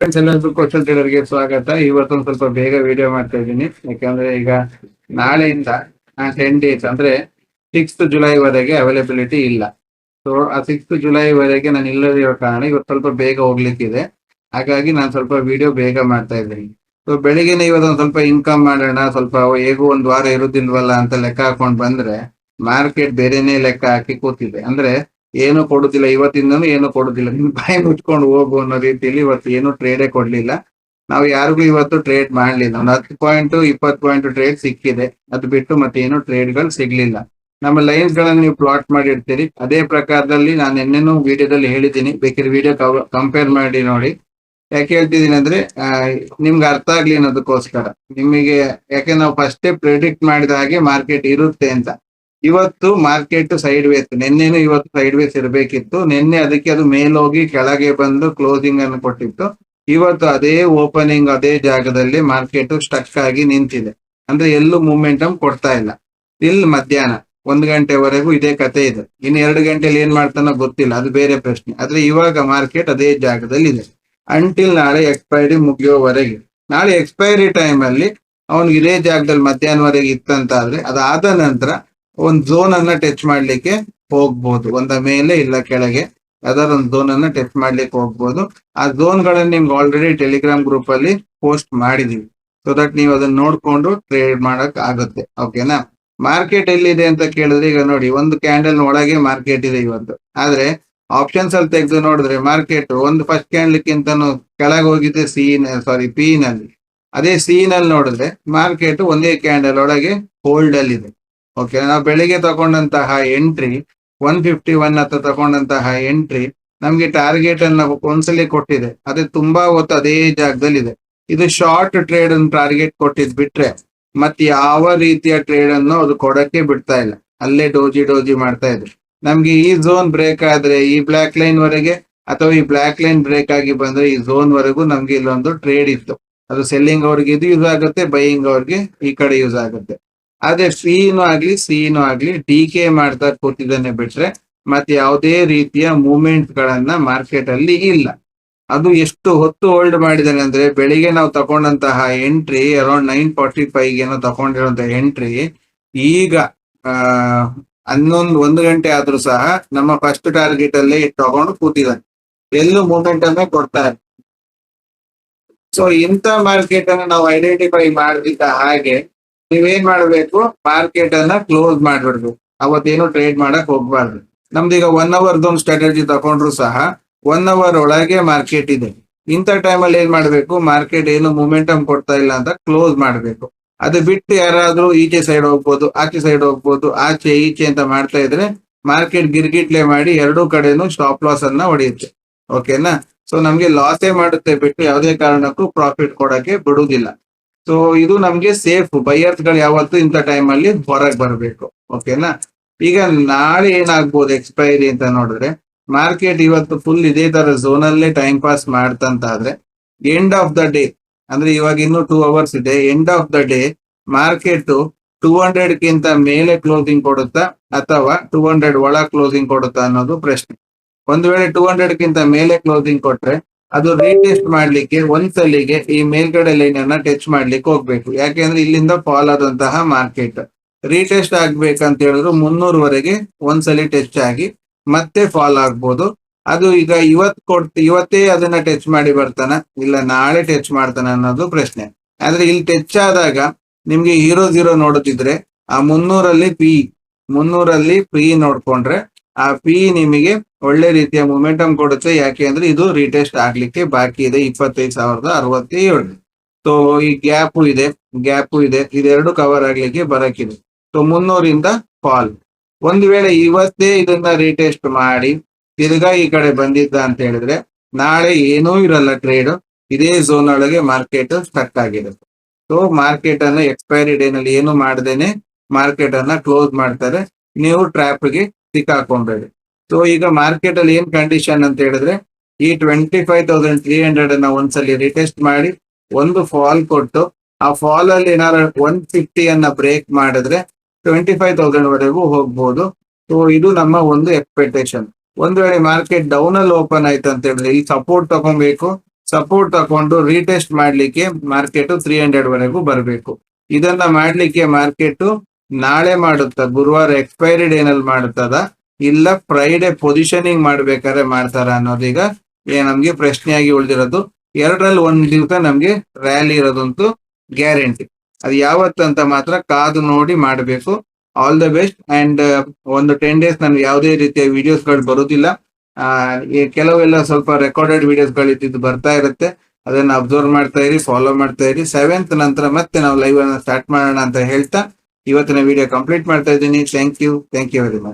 Friends ಎಲ್ಲರಿಗೂ ಕೌಶಲ್ ಟ್ರೇಡರ್ಗೆ ಸ್ವಾಗತ. ಇವತ್ತೊಂದು ಸ್ವಲ್ಪ ಬೇಗ ವಿಡಿಯೋ ಮಾಡ್ತಾ ಇದ್ದೀನಿ. ಯಾಕಂದ್ರೆ ಈಗ ನಾಳೆಯಿಂದ ಟೆನ್ ಡೇಸ್ ಅಂದ್ರೆ ಸಿಕ್ಸ್ತ್ ಜುಲೈ ವರೆಗೆ ಅವೈಲೇಬಿಲಿಟಿ ಇಲ್ಲ. ಸೊ ಆ ಸಿಕ್ಸ್ತ್ ಜುಲೈ ವರೆಗೆ ನಾನು ಇಲ್ಲದಿರೋ ಕಾರಣ ಇವತ್ತು ಸ್ವಲ್ಪ ಬೇಗ ಹೋಗ್ಲಿಕ್ಕಿದೆ. ಹಾಗಾಗಿ ನಾನು ಸ್ವಲ್ಪ ವಿಡಿಯೋ ಬೇಗ ಮಾಡ್ತಾ ಇದ್ದೀನಿ. ಸೊ ಬೆಳಿಗ್ಗೆನೆ ಇವತ್ತೊಂದು ಸ್ವಲ್ಪ ಇನ್ಕಮ್ ಮಾಡೋಣ, ಸ್ವಲ್ಪ ಹೇಗೂ ಒಂದು ವಾರ ಇರುದಿಲ್ವಲ್ಲ ಅಂತ ಲೆಕ್ಕ ಹಾಕೊಂಡು ಬಂದ್ರೆ ಮಾರ್ಕೆಟ್ ಬೇರೆನೆ ಲೆಕ್ಕ ಹಾಕಿ ಕೂತಿದೆ. ಅಂದ್ರೆ ಏನು ಕೊಡುದಿಲ್ಲ, ಇವತ್ತಿಂದನೂ ಏನು ಕೊಡುದಿಲ್ಲ. ನಿಮ್ ಬಾಯಿ ಮುಚ್ಕೊಂಡು ಹೋಗು ಅನ್ನೋ ರೀತಿಯಲ್ಲಿ ಇವತ್ತು ಏನು ಟ್ರೇಡೇ ಕೊಡ್ಲಿಲ್ಲ. ನಾವು ಯಾರಿಗೂ ಇವತ್ತು ಟ್ರೇಡ್ ಮಾಡ್ಲಿಲ್ಲ. ಒಂದು ಹತ್ತು ಪಾಯಿಂಟ್ ಇಪ್ಪತ್ತು ಪಾಯಿಂಟ್ ಟ್ರೇಡ್ ಸಿಕ್ಕಿದೆ. ಅದು ಬಿಟ್ಟು ಮತ್ತೆ ಏನು ಟ್ರೇಡ್ಗಳು ಸಿಗ್ಲಿಲ್ಲ. ನಮ್ಮ ಲೈನ್ಸ್ ಗಳನ್ನ ನೀವು ಪ್ಲಾಟ್ ಮಾಡಿರ್ತೀರಿ. ಅದೇ ಪ್ರಕಾರದಲ್ಲಿ ನಾನು ಎನ್ನೇನು ವಿಡಿಯೋದಲ್ಲಿ ಹೇಳಿದ್ದೀನಿ. ಬೇಕಿದ್ರೆ ವಿಡಿಯೋ ಕಂಪೇರ್ ಮಾಡಿ ನೋಡಿ. ಯಾಕೆ ಹೇಳ್ತಿದ್ದೀನಿ ಅಂದ್ರೆ ನಿಮ್ಗೆ ಅರ್ಥ ಆಗ್ಲಿ ಅನ್ನೋದಕ್ಕೋಸ್ಕರ. ನಿಮಗೆ, ಯಾಕೆ ನಾವು ಫಸ್ಟೇ ಪ್ರಿಡಿಕ್ಟ್ ಮಾಡಿದ ಹಾಗೆ ಮಾರ್ಕೆಟ್ ಇರುತ್ತೆ ಅಂತ. ಇವತ್ತು ಮಾರ್ಕೆಟ್ ಸೈಡ್ ವೇಸ್ ನಿನ್ನೆನೂ ಇವತ್ತು ಸೈಡ್ ವೇಸ್ ಇರಬೇಕಿತ್ತು. ನಿನ್ನೆ ಅದಕ್ಕೆ ಅದು ಮೇಲೋಗಿ ಕೆಳಗೆ ಬಂದು ಕ್ಲೋಸಿಂಗ್ ಅನ್ನು ಕೊಟ್ಟಿತ್ತು. ಇವತ್ತು ಅದೇ ಓಪನಿಂಗ್ ಅದೇ ಜಾಗದಲ್ಲಿ ಮಾರ್ಕೆಟ್ ಸ್ಟಕ್ ಆಗಿ ನಿಂತಿದೆ. ಅಂದ್ರೆ ಎಲ್ಲೂ ಮೂಮೆಂಟಮ್ ಕೊಡ್ತಾ ಇಲ್ಲ. ಇಲ್ಲಿ ಮಧ್ಯಾಹ್ನ ಒಂದು ಗಂಟೆವರೆಗೂ ಇದೇ ಕತೆ ಇದೆ. ಇನ್ನು ಎರಡು ಗಂಟೆಲಿ ಏನ್ ಮಾಡ್ತಾನೋ ಗೊತ್ತಿಲ್ಲ. ಅದು ಬೇರೆ ಪ್ರಶ್ನೆ. ಆದ್ರೆ ಇವಾಗ ಮಾರ್ಕೆಟ್ ಅದೇ ಜಾಗದಲ್ಲಿ ಇದೆ ಅಂಟಿಲ್ ನಾಳೆ ಎಕ್ಸ್ಪೈರಿ ಮುಗಿಯೋವರೆಗೆ. ನಾಳೆ ಎಕ್ಸ್ಪೈರಿ ಟೈಮ್ ಅಲ್ಲಿ ಅವನಿಗೆ ಇದೇ ಜಾಗದಲ್ಲಿ ಮಧ್ಯಾಹ್ನವರೆಗೆ ಇತ್ತಂತಾದ್ರೆ ಅದಾದ ನಂತರ ಒಂದು ಝೋನ್ ಅನ್ನ ಟಚ್ ಮಾಡ್ಲಿಕ್ಕೆ ಹೋಗ್ಬಹುದು ಒಂದ ಮೇಲೆ ಇಲ್ಲ ಕೆಳಗೆ. ಯಾವ್ದಾದ್ರು ಒಂದು ಝೋನ್ ಅನ್ನ ಟಚ್ ಮಾಡ್ಲಿಕ್ಕೆ ಹೋಗ್ಬಹುದು ಆ ಝೋನ್ ಗಳನ್ನ ನಿಮ್ಗೆ ಆಲ್ರೆಡಿ ಟೆಲಿಗ್ರಾಮ್ ಗ್ರೂಪ್ ಅಲ್ಲಿ ಪೋಸ್ಟ್ ಮಾಡಿದೀವಿ. ಸೊ ದಟ್ ನೀವು ಅದನ್ನ ನೋಡ್ಕೊಂಡು ಟ್ರೇಡ್ ಮಾಡಕ್ ಆಗುತ್ತೆ. ಓಕೆನಾ ಮಾರ್ಕೆಟ್ ಎಲ್ಲಿದೆ ಅಂತ ಕೇಳಿದ್ರೆ ಈಗ ನೋಡಿ, ಒಂದು ಕ್ಯಾಂಡಲ್ ಒಳಗೆ ಮಾರ್ಕೆಟ್ ಇದೆ ಇವತ್ತು. ಆದ್ರೆ ಆಪ್ಷನ್ಸ್ ಅಲ್ಲಿ ತೆಗೆದು ನೋಡಿದ್ರೆ ಮಾರ್ಕೆಟ್ ಒಂದು ಫಸ್ಟ್ ಕ್ಯಾಂಡ್ಲಿಕ್ಕಿಂತನೂ ಕೆಳಗೆ ಹೋಗಿದೆ ಸಿ ಸಾರಿ ಪಿ ನಲ್ಲಿ. ಅದೇ ಸಿ ನಲ್ಲಿ ನೋಡಿದ್ರೆ ಮಾರ್ಕೆಟ್ ಒಂದೇ ಕ್ಯಾಂಡಲ್ ಒಳಗೆ ಹೋಲ್ಡ್ ಅಲ್ಲಿ ಇದೆ ಓಕೆ ನಾವು ಬೆಳಿಗ್ಗೆ ತಗೊಂಡಂತಹ ಎಂಟ್ರಿ ಒನ್ ಫಿಫ್ಟಿ ಒನ್ ಹತ್ರ ತಗೊಂಡಂತಹ ಎಂಟ್ರಿ ನಮ್ಗೆ ಟಾರ್ಗೆಟ್ ಅನ್ನ ಒಂದ್ಸಲಿ ಕೊಟ್ಟಿದೆ. ಅದೇ ತುಂಬಾ ಹೊತ್ತು ಅದೇ ಜಾಗದಲ್ಲಿ ಇದೆ ಇದು ಶಾರ್ಟ್ ಟ್ರೇಡ್ ಅನ್ನು ಟಾರ್ಗೆಟ್ ಕೊಟ್ಟಿದ್ ಬಿಟ್ರೆ ಮತ್ತೆ ಯಾವ ರೀತಿಯ ಟ್ರೇಡ್ ಅನ್ನು ಅದು ಕೊಡಕ್ಕೆ ಬಿಡ್ತಾ ಇಲ್ಲ. ಅಲ್ಲೇ ಡೋಜಿ ಡೋಜಿ ಮಾಡ್ತಾ ಇದ್ರು. ನಮ್ಗೆ ಈ ಝೋನ್ ಬ್ರೇಕ್ ಆದ್ರೆ ಈ ಬ್ಲಾಕ್ ಲೈನ್ ವರೆಗೆ ಅಥವಾ ಈ ಬ್ಲಾಕ್ ಲೈನ್ ಬ್ರೇಕ್ ಆಗಿ ಬಂದ್ರೆ ಈ ಝೋನ್ ವರೆಗೂ ನಮ್ಗೆ ಇಲ್ಲೊಂದು ಟ್ರೇಡ್ ಇತ್ತು. ಅದು ಸೆಲ್ಲಿಂಗ್ ಅವ್ರಿಗೆ ಇದು ಯೂಸ್ ಆಗುತ್ತೆ ಬೈಯಿಂಗ್ ಅವ್ರಿಗೆ ಈ ಕಡೆ ಯೂಸ್ ಆಗುತ್ತೆ. ಆದ್ರೆ ಸಿನು ಆಗ್ಲಿ ಸಿನು ಆಗ್ಲಿ, ಡಿ ಕೆ ಮಾಡ್ತಾ ಕೂತಿದ್ದಾನೆ ಬಿಟ್ರೆ ಮತ್ತೆ ಯಾವುದೇ ರೀತಿಯ ಮೂವ್ಮೆಂಟ್ ಗಳನ್ನ ಮಾರ್ಕೆಟ್ ಅಲ್ಲಿ ಇಲ್ಲ. ಅದು ಎಷ್ಟು ಹೊತ್ತು ಹೋಲ್ಡ್ ಮಾಡಿದಾನೆ ಅಂದ್ರೆ ಬೆಳಿಗ್ಗೆ ನಾವು ತಗೊಂಡಂತಹ entry around nine forty five ಏನೋ ತಗೊಂಡಿರುವಂತಹ ಎಂಟ್ರಿ ಈಗ ಹನ್ನೊಂದು, ಒಂದು ಗಂಟೆ ಆದ್ರೂ ಸಹ ನಮ್ಮ ಫಸ್ಟ್ ಟಾರ್ಗೆಟ್ ಅಲ್ಲಿ ತಗೊಂಡು ಕೂತಿದ್ದಾನೆ ಎಲ್ಲೂ ಮೂವ್ಮೆಂಟ್ ಅನ್ನ ಕೊಡ್ತಾರೆ ಸೊ ಇಂಥ ಮಾರ್ಕೆಟ್ ಅನ್ನ ನಾವು ಐಡೆಂಟಿಫೈ ಮಾಡಿದ ಹಾಗೆ ನೀವೇನ್ ಮಾಡ್ಬೇಕು? ಮಾರ್ಕೆಟ್ ಅನ್ನ ಕ್ಲೋಸ್ ಮಾಡ್ಬಿಡ್ಬೇಕು. ಅವತ್ತೇನು ಟ್ರೇಡ್ ಮಾಡಕ್ ಹೋಗ್ಬಾರ್ದು. ನಮ್ದೀಗ ಒನ್ ಅವರ್ದು ಒಂದು ಸ್ಟ್ರಾಟಜಿ ತಗೊಂಡ್ರು ಸಹ ಒನ್ ಅವರ್ ಒಳಗೆ ಮಾರ್ಕೆಟ್ ಇದೆ. ಇಂಥ ಟೈಮಲ್ಲಿ ಏನ್ ಮಾಡ್ಬೇಕು? ಮಾರ್ಕೆಟ್ ಏನು ಮೂಮೆಂಟಮ್ ಕೊಡ್ತಾ ಇಲ್ಲ ಅಂತ ಕ್ಲೋಸ್ ಮಾಡ್ಬೇಕು. ಅದು ಬಿಟ್ಟು ಯಾರಾದ್ರೂ ಈಚೆ ಸೈಡ್ ಹೋಗ್ಬೋದು, ಆಚೆ ಸೈಡ್ ಹೋಗ್ಬೋದು, ಆಚೆ ಈಚೆ ಅಂತ ಮಾಡ್ತಾ ಇದ್ರೆ ಮಾರ್ಕೆಟ್ ಗಿರ್ಗಿಟ್ಲೆ ಮಾಡಿ ಎರಡೂ ಕಡೆನೂ ಸ್ಟಾಪ್ ಲಾಸ್ ಅನ್ನ ಹೊಡೆಯುತ್ತೆ. ಓಕೆನಾ ಸೊ ನಮ್ಗೆ ಲಾಸೇ ಮಾಡುತ್ತೆ ಬಿಟ್ಟು ಯಾವುದೇ ಕಾರಣಕ್ಕೂ ಪ್ರಾಫಿಟ್ ಕೊಡಕ್ಕೆ ಬಿಡುವುದಿಲ್ಲ. ಸೊ ಇದು ನಮ್ಗೆ ಸೇಫ್ ಬೈಯರ್ಸ್ಗಳು ಯಾವತ್ತು ಇಂಥ ಟೈಮ್ ಅಲ್ಲಿ ಹೊರಗೆ ಬರಬೇಕು. ಓಕೆನಾ ಈಗ ನಾಳೆ ಏನಾಗ್ಬೋದು ಎಕ್ಸ್ಪೈರಿ ಅಂತ ನೋಡಿದ್ರೆ ಮಾರ್ಕೆಟ್ ಇವತ್ತು ಫುಲ್ ಇದೇ ತರ ಝೋನ್ ಅಲ್ಲೇ ಟೈಮ್ ಪಾಸ್ ಮಾಡ್ತಂತಾದ್ರೆ ಎಂಡ್ ಆಫ್ ದ ಡೇ ಅಂದ್ರೆ ಇವಾಗ ಇನ್ನು ಟೂ ಅವರ್ಸ್ ಇದೆ end of the day market two hundred ಕಿಂತ ಮೇಲೆ ಕ್ಲೋಸಿಂಗ್ ಕೊಡುತ್ತಾ, ಅಥವಾ ಟೂ ಹಂಡ್ರೆಡ್ ಒಳ ಕ್ಲೋಸಿಂಗ್ ಕೊಡುತ್ತಾ ಅನ್ನೋದು ಪ್ರಶ್ನೆ. ಒಂದು ವೇಳೆ ಟೂ ಹಂಡ್ರೆಡ್ ಕಿಂತ ಮೇಲೆ ಕ್ಲೋಸಿಂಗ್ ಕೊಟ್ರೆ ಅದು ರೀಟೆಸ್ಟ್ ಮಾಡ್ಲಿಕ್ಕೆ ಒಂದ್ಸಲಿಗೆ ಈ ಮೇಲ್ಗಡೆ ಲೈನ್ ಅನ್ನ ಟಚ್ ಮಾಡ್ಲಿಕ್ಕೆ ಹೋಗ್ಬೇಕು. ಯಾಕೆಂದ್ರೆ ಇಲ್ಲಿಂದ ಫಾಲ್ ಆದಂತಹ ಮಾರ್ಕೆಟ್ ರೀಟೆಸ್ಟ್ ಆಗ್ಬೇಕಂತ ಹೇಳಿದ್ರು ಮುನ್ನೂರವರೆಗೆ ಒಂದ್ಸಲಿ ಟಚ್ ಆಗಿ ಮತ್ತೆ ಫಾಲ್ ಆಗ್ಬೋದು. ಅದು ಈಗ ಇವತ್ ಕೊಡ್ತಿ ಇವತ್ತೇ ಅದನ್ನ ಟಚ್ ಮಾಡಿ ಬರ್ತಾನ, ಇಲ್ಲ ನಾಳೆ ಟಚ್ ಮಾಡ್ತಾನ ಅನ್ನೋದು ಪ್ರಶ್ನೆ. ಆದ್ರೆ ಇಲ್ಲಿ ಟಚ್ ಆದಾಗ ನಿಮ್ಗೆ ಹೀರೋ ಜೀರೋ ನೋಡುತ್ತಿದ್ರೆ ಆ ಮುನ್ನೂರಲ್ಲಿ ಪಿ ಮುನ್ನೂರಲ್ಲಿ ಪಿ ನೋಡ್ಕೊಂಡ್ರೆ ಆ ಪಿ ನಿಮಗೆ ಒಳ್ಳೆ ರೀತಿಯ ಮೊಮೆಂಟಮ್ ಕೊಡುತ್ತೆ. ಯಾಕೆ ಅಂದ್ರೆ ಇದು ರೀಟೆಸ್ಟ್ ಆಗ್ಲಿಕ್ಕೆ ಬಾಕಿ ಇದೆ ಇಪ್ಪತ್ತೈದು ಸಾವಿರದ ಅರವತ್ತೇಳು. ಸೊ ಈ ಗ್ಯಾಪು ಇದೆ. ಗ್ಯಾಪು ಇದೆ. ಇದೆರಡು ಕವರ್ ಆಗ್ಲಿಕ್ಕೆ ಬರಕಿದೆ. ಸೊ ಮುನ್ನೂರಿಂದ ಫಾಲ್ ಒಂದು ವೇಳೆ ಇವತ್ತೇ ಇದನ್ನ ರೀಟೆಸ್ಟ್ ಮಾಡಿ, ತಿರ್ಗಾ ಈ ಕಡೆ ಬಂದಿದ್ದ ಅಂತ ಹೇಳಿದ್ರೆ, ನಾಳೆ ಏನೂ ಇರಲ್ಲ ಟ್ರೇಡ್ ಇದೇ ಝೋನ್ ಒಳಗೆ ಮಾರ್ಕೆಟ್ ಸ್ಟಕ್ ಆಗಿರುತ್ತೆ ಸೊ ಮಾರ್ಕೆಟ್ ಅನ್ನ ಎಕ್ಸ್ಪೈರಿ ಡೇ ನಲ್ಲಿ ಏನು ಮಾಡದೇನೆ ಮಾರ್ಕೆಟ್ ಅನ್ನ ಕ್ಲೋಸ್ ಮಾಡ್ತಾರೆ. ನೀವು ಟ್ರ್ಯಾಪ್ಗೆ ಸಿಕ್ಕಾಕೊಂಬೇಡಿ ಸೊ ಈಗ ಮಾರ್ಕೆಟ್ ಅಲ್ಲಿ ಏನ್ ಕಂಡೀಷನ್ ಅಂತ ಹೇಳಿದ್ರೆ, ಈ twenty five thousand three hundred ಅನ್ನ ಒಂದ್ಸಲಿ ರಿಟೆಸ್ಟ್ ಮಾಡಿ, ಒಂದು ಫಾಲ್ ಕೊಟ್ಟು, ಆ ಫಾಲ್ ಅಲ್ಲಿ ಏನಾದ್ರು ಒನ್ ಫಿಫ್ಟಿ ಅನ್ನ ಬ್ರೇಕ್ ಮಾಡಿದ್ರೆ ಟ್ವೆಂಟಿ ಫೈವ್ ತೌಸಂಡ್ ವರೆಗೂ ಹೋಗ್ಬಹುದು ಸೊ ಇದು ನಮ್ಮ ಒಂದು ಎಕ್ಸ್ಪೆಕ್ಟೇಷನ್ ಒಂದು ವೇಳೆ ಮಾರ್ಕೆಟ್ ಡೌನ್ ಅಲ್ಲಿ ಓಪನ್ ಆಯ್ತು ಅಂತ ಹೇಳಿದ್ರೆ, ಈ ಸಪೋರ್ಟ್ ತಗೊಬೇಕು. ಸಪೋರ್ಟ್ ತಕೊಂಡು ರೀಟೆಸ್ಟ್ ಮಾಡ್ಲಿಕ್ಕೆ ಮಾರ್ಕೆಟ್ ತ್ರೀ ಹಂಡ್ರೆಡ್ ವರೆಗೂ ಬರಬೇಕು. ಇದನ್ನ ಮಾಡ್ಲಿಕ್ಕೆ ಮಾರ್ಕೆಟ್ ನಾಳೆ ಮಾಡುತ್ತಾ? ಗುರುವಾರ ಎಕ್ಸ್ಪೈರಿ ಡೇನಲ್ಲಿ ಮಾಡುತ್ತದ? ಇಲ್ಲ ಫ್ರೈಡೆ ಪೊಸಿಷನಿಂಗ್ ಮಾಡ್ಬೇಕಾದ್ರೆ ಮಾಡ್ತಾರ ಅನ್ನೋದೀಗ ನಮ್ಗೆ ಪ್ರಶ್ನೆಯಾಗಿ ಉಳಿದಿರೋದು. ಎರಡರಲ್ಲಿ ಒಂದ್ ದಿವಸ ನಮ್ಗೆ ರ್ಯಾಲಿ ಇರೋದಂತೂ ಗ್ಯಾರಂಟಿ ಅದು ಯಾವತ್ತಂತ ಮಾತ್ರ ಕಾದು ನೋಡಿ ಮಾಡಬೇಕು. ಆಲ್ ದ ಬೆಸ್ಟ್ ಅಂಡ್ ಒಂದು ಟೆನ್ ಡೇಸ್ ನನ್ಗೆ ಯಾವುದೇ ರೀತಿಯ ವಿಡಿಯೋಸ್ಗಳು ಬರುದಿಲ್ಲ. ಕೆಲವೆಲ್ಲ ಸ್ವಲ್ಪ ರೆಕಾರ್ಡೆಡ್ ವಿಡಿಯೋಸ್ಗಳು ಇದ್ದಿದ್ದು ಬರ್ತಾ ಇರುತ್ತೆ. ಅದನ್ನ ಅಬ್ಸರ್ವ್ ಮಾಡ್ತಾ ಇರಿ ಫಾಲೋ ಮಾಡ್ತಾ ಇರಿ. ಸೆವೆಂತ್ ನಂತರ ಮತ್ತೆ ನಾವು ಲೈವ್ ಅನ್ನ ಸ್ಟಾರ್ಟ್ ಮಾಡೋಣ ಅಂತ ಹೇಳ್ತಾ ಇವತ್ತಿನ ವಿಡಿಯೋ ಕಂಪ್ಲೀಟ್ ಮಾಡ್ತಾ ಇದ್ದೀನಿ. Thank you thank you very much